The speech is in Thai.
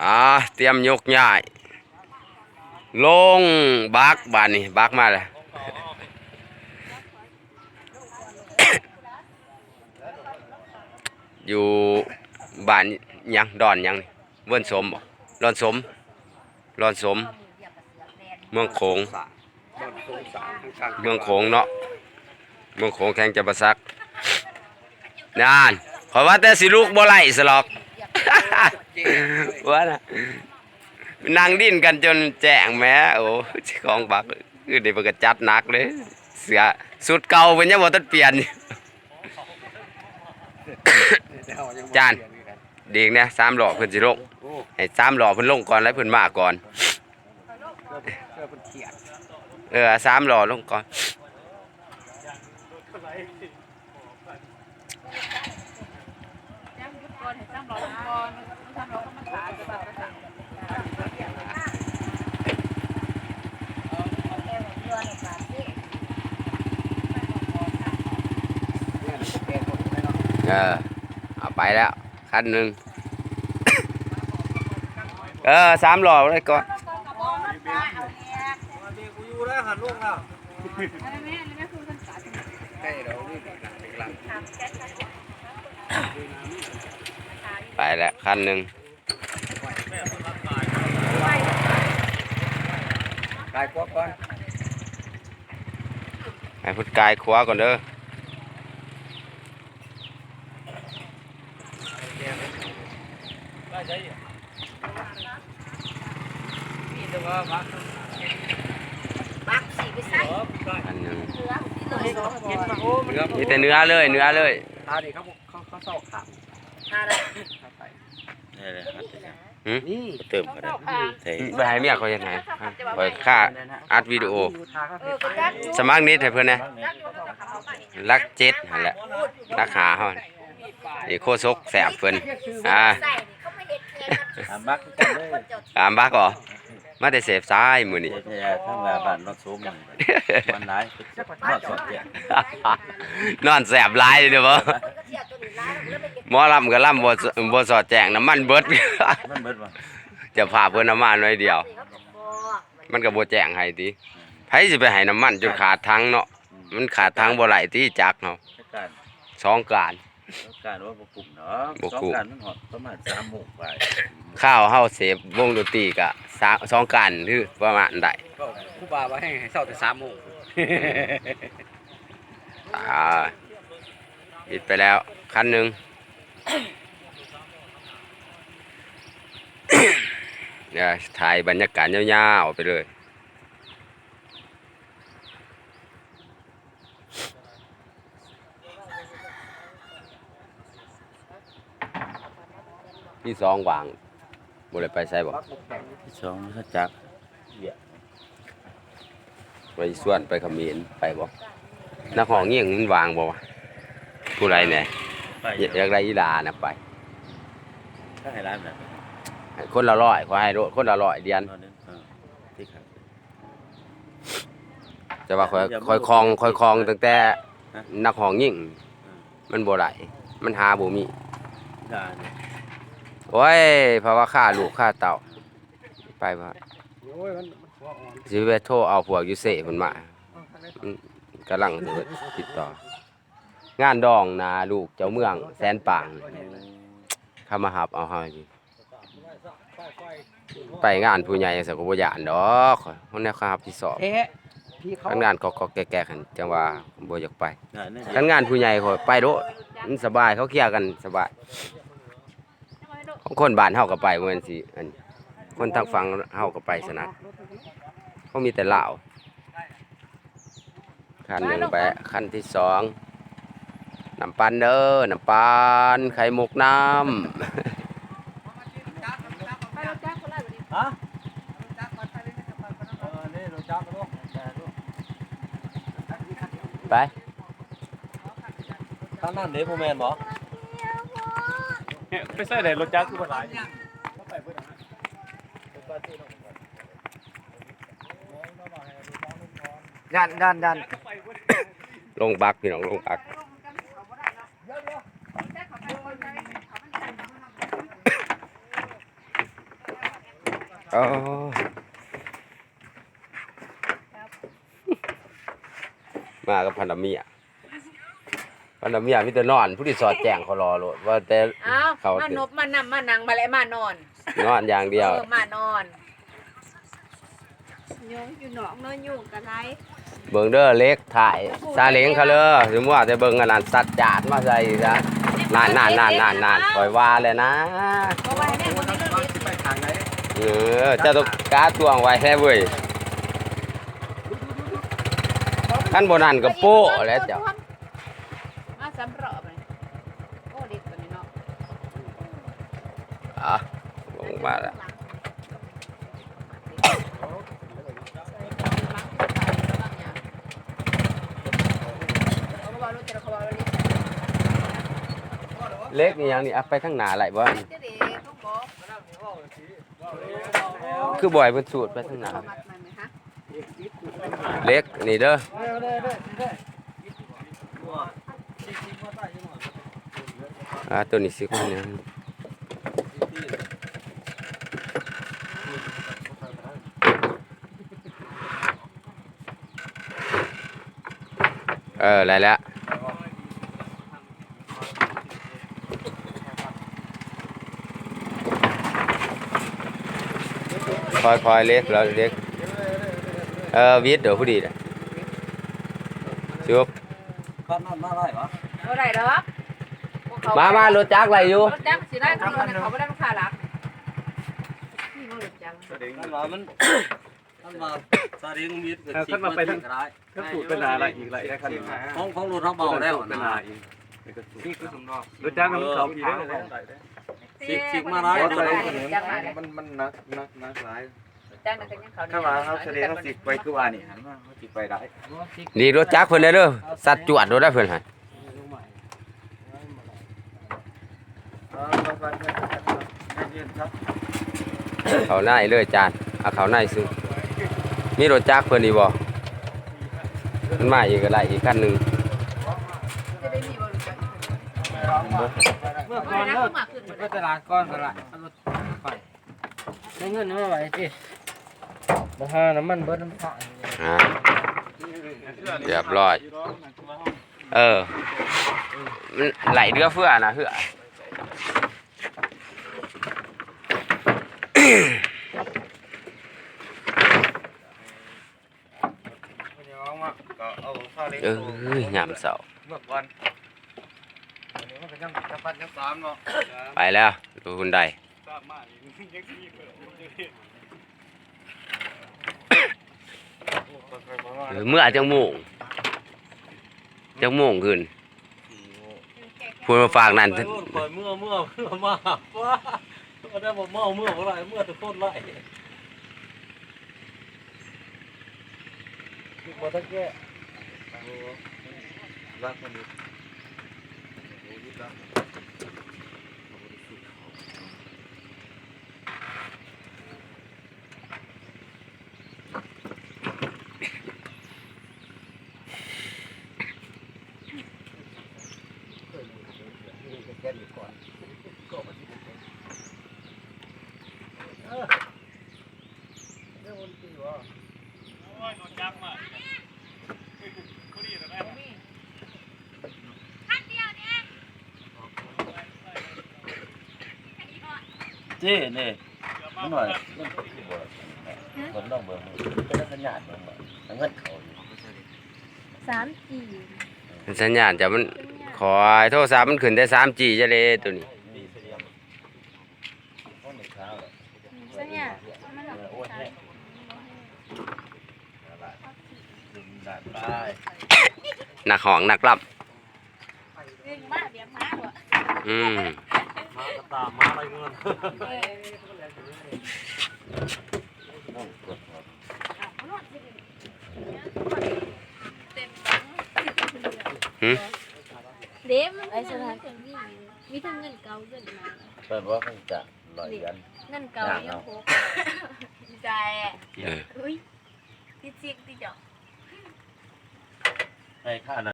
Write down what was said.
อ่าเตรียมยกย้ายลงบักบานนี่บักมาเลยอยู่บ้านยังดอนยังเวิ้นสมบ่รอนสมรอนสม เมืองโขงเมืองโขงเนาะเมืองโขงแข่งจะประซักนานขอว่าแต่สิลูกบ่ไหลสลอก ว่านะนั่งดิ้นกันจนแจ้งแม้โอ้ของบักคือได้เพิ่นก็จัดหนักเลย เสือสุดเก่าเพิ่นยังบ่ทันเปลี่ยนจานเด็กเนี่ย3หล่อเพิ่นสิลงโอ้ให้3หล่อเพิ่นลงก่อนแล้วเพิ่นมาก่อนเพื่อเป็นเขียดเออ3หล่อลงก่อน จ้างยุดก่อนให้จ้างรอก่อนจ้างรอต้องมาขายจะแบบกระสัง แม่นแกงคนไม่เนาะ เออเอาไปแล้วคันหนึ่งเออสามหล่อเลยก่อนกูอยู่แล้วหันลูกแล้วอะไรแม่อะไรแม่คือกันกัดใกล้เรานี่หลังไปแล้วคันหนึ่งกายกวกก่อนให้พุทธกายขวาก่อนเด้อ บักสีไปใส่คันหนึ่งเนื้อที่เลยเห็นมาโอ้เนื้อมีแต่เนื้อเลยเนื้อเลยตาดิเขาเขาเขาเศร้าขาดหาละเข้าไปหืมนี่ เติมก็ได้ใส่ไปให้เมียเขายังไงไปค่าอัดวิดีโอเออก็จักสมัครนิดให้เพื่อนนะจักอยู่ก็ขับเอาไปรักเจ็ดนั่นแหละรักหาเขานี่โคซกแสบเพื่อนอ่าใส่นี่เขาไม่เห็นแค่กันถามบักกันเลยคนเจ้าตามบักเหรอ มาแต่เสพซ้ายมือนี่เจ๊ๆทั้งว่าบ้านนอกสูงมันมันหลายนอดสดเนี่ยนอนแสบหลายเลยเด้อบ่คนก็เที่ยวตัวนี้ร้ายแล้วไปเก็บหมอลำก็ลำบ่สบ่สอดแจงน้ำมันเบิด มันเบิดว่ะจะพาเพิ่นน้ำมันน้อยเดียวเขาก็บอกมันก็บ่แจ้งให้ติไผสิไปให้น้ำมันจนขาดทั้งเนาะมันขาดทั้งบ่ไหลที่จักเนาะการสองการการว่าบ่กลุ่มเนาะบ่สองกลุ่มการมันหอดประมาณ3โมงไปข้าวเฮาเสพวงดนตรีก็ สามสองการคือประมาณใดก็ผู้บ่าวว่าให้ให้เศร้าแต่สามโมงอ่าปิดไปแล้วคันหนึงเดี๋ยวถ่ายบรรยากาศยาวๆไปเลยที่สองวาง บ่ได้ไปใส่บ่บักบกแข็งที่สองเขาจักไปส่วนไปเขมิ้นไปบ่นักห้องเงี้ยงมันวางบ่วะผู้ใดเนี่ยไปอยากอยากได้อีหลานะไปถ้าให้ร้านน่ะคนละร้อยขอให้โลดคนละร้อยเดียนนอนนึงเออที่ครับจะว่าคอยคอยคลองคอยคลองตั้งแต่นักห้องยิ่ง มันบ่ได้มันหาบ่มีด่าเนี่ย โอ้ยเพราะว่าค่าลูกค่าเต่า ไปว่าโอ้ยมันมันหัวอ่อนสิไปโทรเอาพวกอยู่เสเพิ่นมากำลังติดต่อ งานดองนาลูกเจ้าเมือง แสนปางเข้ามาหับเอาเฮาอยู่ไปงานผู้ใหญ่สักบ่ย่านดอกคนแนวครับที่สอบเอ๊ะพี่เขาคันงานก็ก็แก่ๆกันจังว่าบ่อยากไปงานนี่คันงานผู้ใหญ่เขาไปโดดมันสบายเขาเคลียร์กันสบายของ คนบ้านเฮาก็ไปบ่แม่นสิอันคนทางฝั่งเฮาก็ไปสนัดเขามีแต่ลาวคันหนึ่งไปคันที่สองน้ำปันเด้อน้ำปันไข่มุกน้ไปเราจ้างคนละแบบนี้ฮะเออนี่รู้จักกันลูกแต่ลูกำไปทางนั้นเด้บ่แม่นบ่ ไม่ใช่ได้รถจักรคือบ่หลายยันยันยันลงบักพี่น้องลงบักอ๋อมากับพันธเมียพันธเมียมีแต่นอน ผู้ที่สอดแจ้งเขารอโลดว่าแต่เอ้าเขา มานบมานำมานังมาและมานอนนอนอย่างเดียวเออมานอนยงอยู่หนองเนอนอยู่กันไรเบิ่งเด้อเล็กถ่ายซาเล้งเขาเลยหรือว่าจะเบิ่งอันนั้นสัตว์จาดมาใส่ซะนานนานนานนานนานปล่อยว่าเลยนะ เพราะว่าให้แม่คนนี้ก็เรียนไปทางไหนเออเจะต้องกาตวงไว้แท้เว้ยขั้นบนั่นก็โป้แล้วเจ้ามา สำรอบเลยโอ้เด็กตัวนี้เนาะอะลงมาแล้วเล็กนี่ยังนี่เอาไปทางหน้าไหลบ่คือบ่อยเพิ่นสูตรไปทางหน้าเล็กนี่เด้อ อ่าตัวนี้สิคนนึงเออได้แล้วคอยคอยเล็กแล้วเล็กเออวิทย์เดี๋ยวผู้ดีเลยชุบก็นั่นมาได้ปะเท่าไหร่ดอก มามา รถจักรอะไรอยู่รถจักรสิได้เขาเขาไม่ได้ลูกค้าหลักนี่รถจักรนั่นว่ามันนั่นว่าซาเล้งมีดก็ขึ้นมาไปทางก็ได้ถ้าสูตรเป็นอะไรอีกไรได้คันของของรถเขาเบาแล้วเป็นนะอะไรอีกนี่คือสมนอกรถจ้างมันเขาอีกได้เลยสิสิมาได้รถรจะถได้เขาขนมมันมันนักนักนักหลายจักรนั่นก็ยังเขาถ้าว่าเขาแสดงเขาสิไปคือว่านี่หันมาเขาสิไปได้นี่รถจักรเพิ่นเด้อเด้อสัตว์จวดรถได้เพิ่นให้เออไปไปไปเย็นครับ เขาในเลยจานเอาเขาในซึ่งมีรถจักรเพิ่นอีบ่มันมาอีกอะไรอีกคันหนึงจะได้มีบริการเมื่อก่อนเลิกไปตลาดก่อนตลาดเอารถไปใช้เงินไม่ไหวสิบ่ฮาน้ำมันเบิดน้ำตาลอ่าเรียบร้อย เออมันไหลเรือเฟื่อนะเหือ เอาข้าวเล็กเอ้ยยามเสาร์เมื่อก่อนอันนี้มันก็ยังจะปัดยังสามเนาะไปแล้วดูหุ่นใดสามมาอีกยังสี่เปิดเออเมื่อจังโมงจังโมงขึ้นพูดมาฝากนั่นเมื่อเมื่อเมื่อเมื่อมาว่า ก็ได้บ่เมาเมื่อเท่าไรเมื่อตะโคนไล่คือบ่ต้องแก้รักมันดี เจ้นี่มันหน่อยมันต้องเบิ่งเป็นสัญญาณเบิ่งเงินเขาสามจีสัญญาณจะมันขอยโทรศัพท์มันขึ้นได้ 3G จะเลยตัวนี้สัญญามันนักห้องนักรับเรื่องมากเดี๋ยวมากว่ะอืมมากระ ตามมาอะไรเงินเดี๋ยวมันไอ้สถานที่นี่มีทั้งเงินเก่าเงินใหม่เปิดว่าเขาจะลอยกันเงินเก่ายังพกใจอะเอออุ้ยติดจิกติดจอกให้ค่า